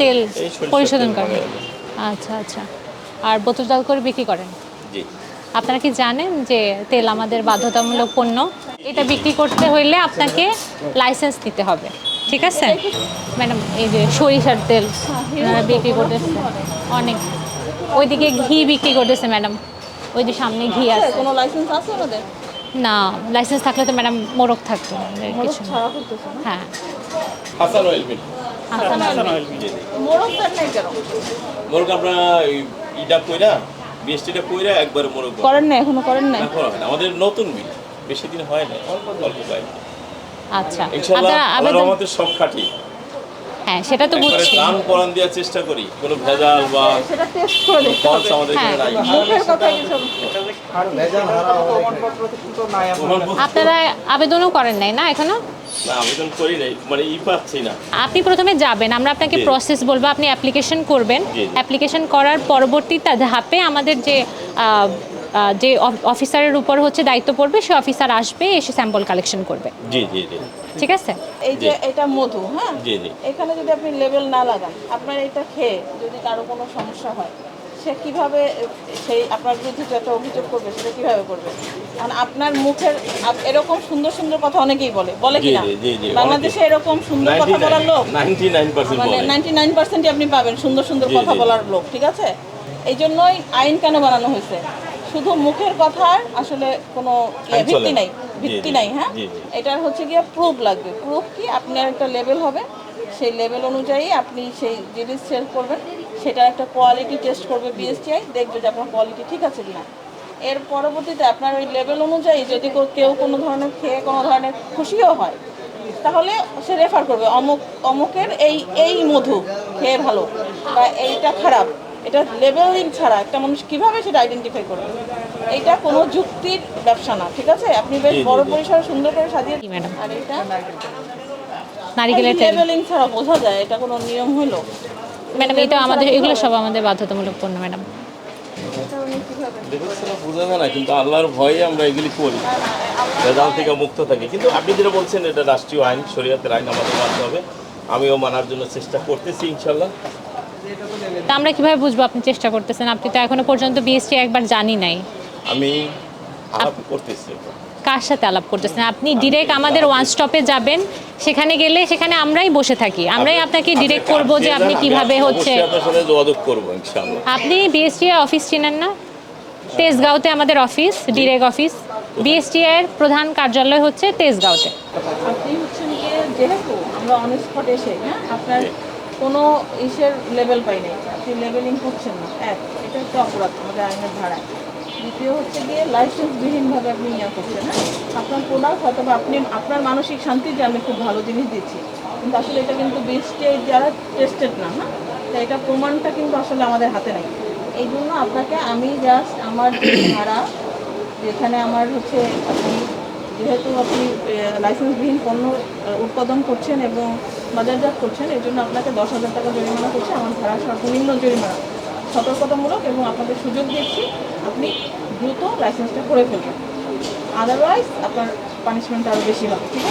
তেল পরিশোধন করেন। আচ্ছা আচ্ছা। আর বোতলজাত করে বিক্রি করেন? আপনারা কি জানেন যে তেল আমাদের বাধ্যতামূলক পণ্য? এটা বিক্রি করতে হইলে আপনাকে লাইসেন্স নিতে হবে। ঠিক আছে? ম্যাডাম এই যে সরিষার তেল বিক্রি করতেছে অনেক। ওইদিকে ঘি বিক্রি করতেছে ম্যাডাম। ওই যে সামনে ঘি আছে। কোনো লাইসেন্স আছে আমাদের? না লাইসেন্স থাকলে তো ম্যাডাম মোরগ থাকতো কিছু হ্যাঁ। মোরগ আমরা ইটা কইরা বিএসটিটা কইরা একবার মোরগ করেন না এখনও করেন না করা হয় না। আমাদের নতুন মিল। বেশি দিন হয় না অল্প অল্প পাই আচ্ছা। ইনশাআল্লাহ আপনারা আল্লাহর সব খাঁটি। হ্যাঁ সেটা তো বুঝছি। দেওয়ার চেষ্টা করি। কোনো ভেজাল বা সেটা টেস্ট করে। দেখতে হবে আমাদের এখানে হ্যাঁ। নাই। মুখের কথা কিছু আপনারা আবেদনও করেন নাই না এখনও? না আবেদন করি নাই মানে ই পাচ্ছি না। আপনি প্রথমে যাবেন আমরা আপনাকে প্রসেস বলব আপনি অ্যাপ্লিকেশন করবেন। অ্যাপ্লিকেশন করার পরবর্তীতে ধাপে আমাদের যে যে অফিসারের উপর হচ্ছে দায়িত্ব পড়বে সে অফিসার আসবে এসে স্যাম্পল কালেকশন করবে। জি জি জি। ঠিক আছে? এই যে এটা মধু হ্যাঁ? জি জি। এখানে যদি আপনি লেবেল না লাগান আপনার এটা খেয়ে যদি কারও কোনো সমস্যা হয় সে কীভাবে সেই আপনার বিরুদ্ধে যে একটা অভিযোগ করবে সেটা কীভাবে করবে? কারণ আপনার মুখের এরকম সুন্দর সুন্দর কথা অনেকেই বলে। বলে কি না বাংলাদেশে এরকম সুন্দর কথা বলার লোক? মানে নাইনটি নাইন পার্সেন্টই আপনি পাবেন সুন্দর সুন্দর কথা বলার লোক ঠিক আছে? এই জন্যই আইন কেন বানানো হয়েছে? শুধু মুখের কথার আসলে কোনো ইয়ে, ভিত্তি। নাই। ভিত্তি নাই হ্যাঁ। এটার হচ্ছে গিয়ে প্রুফ লাগবে। প্রুফ কি? আপনার একটা লেভেল হবে। সেই লেভেল অনুযায়ী আপনি সেই জিনিস সেল করবেন। সেটার একটা কোয়ালিটি টেস্ট করবে বিএসটিআই দেখবে যে আপনার কোয়ালিটি ঠিক আছে কিনা। এর পরবর্তীতে আপনার ওই লেভেল অনুযায়ী যদি কেউ কোনো ধরনের খেয়ে কোনো ধরনের খুশিও হয় তাহলে সে রেফার করবে অমুক অমুকের এই এই মধু খেয়ে ভালো বা এইটা খারাপ। এটা লেবেলিং ছাড়া একটা মানুষ কীভাবে সেটা আইডেন্টিফাই করবে? এইটা কোনো যুক্তির ব্যবসা না ঠিক আছে? আপনি বেশ বড় পরিসরে সুন্দর করে সাজিয়ে ম্যাডাম। আর এটা নারিকেলের লেবেলিং ছাড়া বোঝা যায় এটা কোনো নিয়ম হলো? ম্যাডাম এটা আমাদের এগুলো সব আমাদের বাধ্যতামূলক পণ্য ম্যাডাম। বোঝা না কিন্তু আল্লাহর ভয়ে আমরা এগুলি করি। ভেজাল থেকে মুক্ত থাকি। কিন্তু আপনি যেটা বলছেন এটা রাষ্ট্রীয় আইন শরীয়তের আইন আমাদের মানতে হবে। আমিও মানার জন্য চেষ্টা করতেছি ইনশাল্লাহ তা আমরা কীভাবে বুঝব আপনি চেষ্টা করতেছেন? আপনি তো এখনও পর্যন্ত বিএসটি একবার জানি নাই। আমি করতেছি। কার সাথে আলাপ করতেছেন? আপনি ডিরেক্ট আমাদের ওয়ান স্টপে যাবেন সেখানে গেলে সেখানে আমরাই বসে থাকি। আমরাই আপনাকে ডিরেক্ট করব যে আপনি কীভাবে হচ্ছে। আপনার সাথে যোগাযোগ করব ইনশাল্লাহ আপনি বিএসটি অফিস চিনেন না? তেজগাঁওতে আমাদের অফিস ডিরেক্ট অফিস বিএসটি এর প্রধান কার্যালয় হচ্ছে তেজগাঁওতে। আপনি যেহেতু আমরা অন স্পট এসে হ্যাঁ? আপনার কোনো ইসের লেভেল পাই নাই। আপনি লেভেলিং করছেন না। এক এটা একটা অপরাধ আমাদের আইনের ধারায়। দ্বিতীয় হচ্ছে গিয়ে লাইসেন্সবিহীনভাবে আপনি ইয়ে করছেন হ্যাঁ? আপনার প্রোডাক্ট হয়তো আপনি, আপনার মানসিক শান্তি যে আমি খুব ভালো জিনিস দিচ্ছি, কিন্তু আসলে এটা কিন্তু বিএসটি যারা টেস্টেড না হ্যাঁ? তো এটা প্রমাণটা কিন্তু আসলে আমাদের হাতে নেই। এই জন্য আপনাকে আমি জাস্ট আমার যে ভাড়া, যেখানে আমার হচ্ছে আপনি, যেহেতু আপনি লাইসেন্সবিহীন পণ্য উৎপাদন করছেন এবং বাজারজাত করছেন এই জন্য আপনাকে দশ হাজার টাকা জরিমানা করছে, আমার ভাড়া সর্বনিম্ন জরিমানা। সতর্কতামূলক এবং আপনাদের সুযোগ দিচ্ছি। আপনি দ্রুত লাইসেন্সটা করে ফেলবেন আদারওয়াইজ আপনার পানিশমেন্ট আরও বেশি হবে ঠিক আছে?